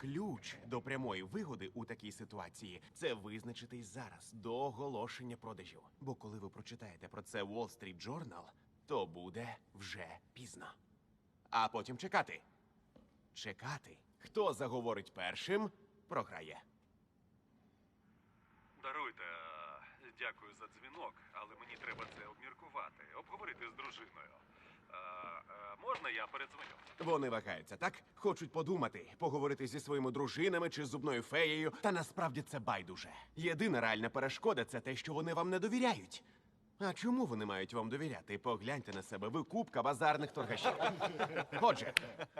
ключ до прямої вигоди у такій ситуації це визначитись зараз до оголошення продажів. Бо коли ви прочитаєте про це Wall Street Journal, то буде вже пізно. А потім чекати. Чекати. Хто заговорить першим, програє. Даруйте, дякую за дзвінок, але мені треба це обміркувати, обговорити з дружиною. Я передзвоню? Вони вагаються, так? Хочуть подумати, поговорити зі своїми дружинами чи з зубною феєю. Та насправді це байдуже. Єдина реальна перешкода це те, що вони вам не довіряють. А чому вони мають вам довіряти? Погляньте на себе, ви купка базарних торгашів. Отже,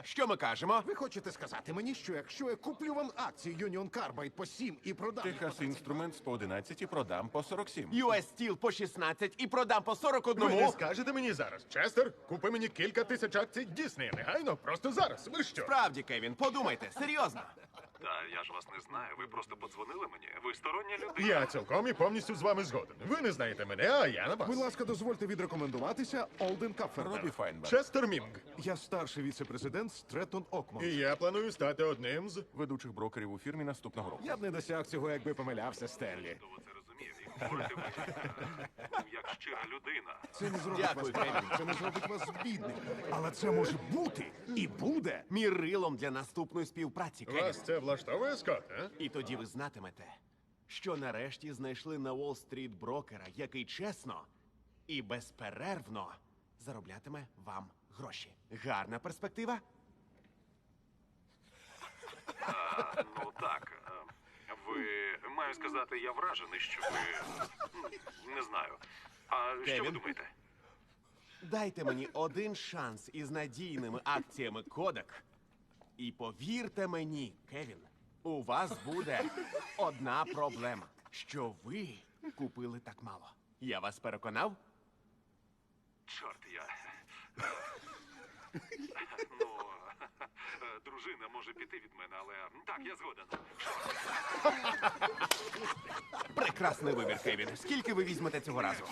що ми кажемо? Ви хочете сказати мені, що якщо я куплю вам акції Union Carbide по 7 і продам їх Техас Інструментс по 11 і продам по 47. US Steel по 16 і продам по 41. Ви не скажете мені зараз, Честер, купи мені кілька тисяч акцій Діснея негайно, просто зараз. Ви що? Справді, Кевін, подумайте, серйозно. Та я ж вас не знаю. Ви просто подзвонили мені. Ви стороння людина. Я цілком і повністю з вами згоден. Ви не знаєте мене, а я на вас. Будь ласка, дозвольте відрекомендуватися Олден Капфербер. Робі Файнберг. Честер Мінг. Я старший віце-президент Стретон Окман. І я планую стати одним з. ведучих брокерів у фірмі наступного року. Я б не досяг цього, якби помилявся Стерлі. Ви е, як щира людина. Це не зробить Дякую, вас багатим, це не зробить вас бідним. Але це може бути і буде. Мірилом для наступної співпраці, Кевін. Вас це влаштовує, Скотт, а? І тоді ви знатимете, що нарешті знайшли на Уолл-стріт брокера, який чесно і безперервно зароблятиме вам гроші. Гарна перспектива? А, ну так. Маю сказати, я вражений, що ви не знаю. А що ви Кевін? думаєте? Дайте мені один шанс із надійними акціями Кодек. І повірте мені, Кевін, у вас буде одна проблема, що ви купили так мало. Я вас переконав? Чорт, я. Ну, е, дружина може піти від мене, але так, я згоден. Прекрасний вибір, Кевін. Скільки ви візьмете цього разу?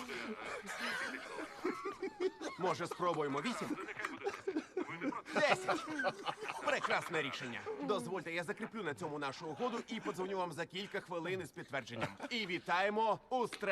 Може, спробуємо вісім? Десять. Прекрасне рішення. Дозвольте, я закріплю на цьому нашу угоду і подзвоню вам за кілька хвилин із підтвердженням. І вітаємо у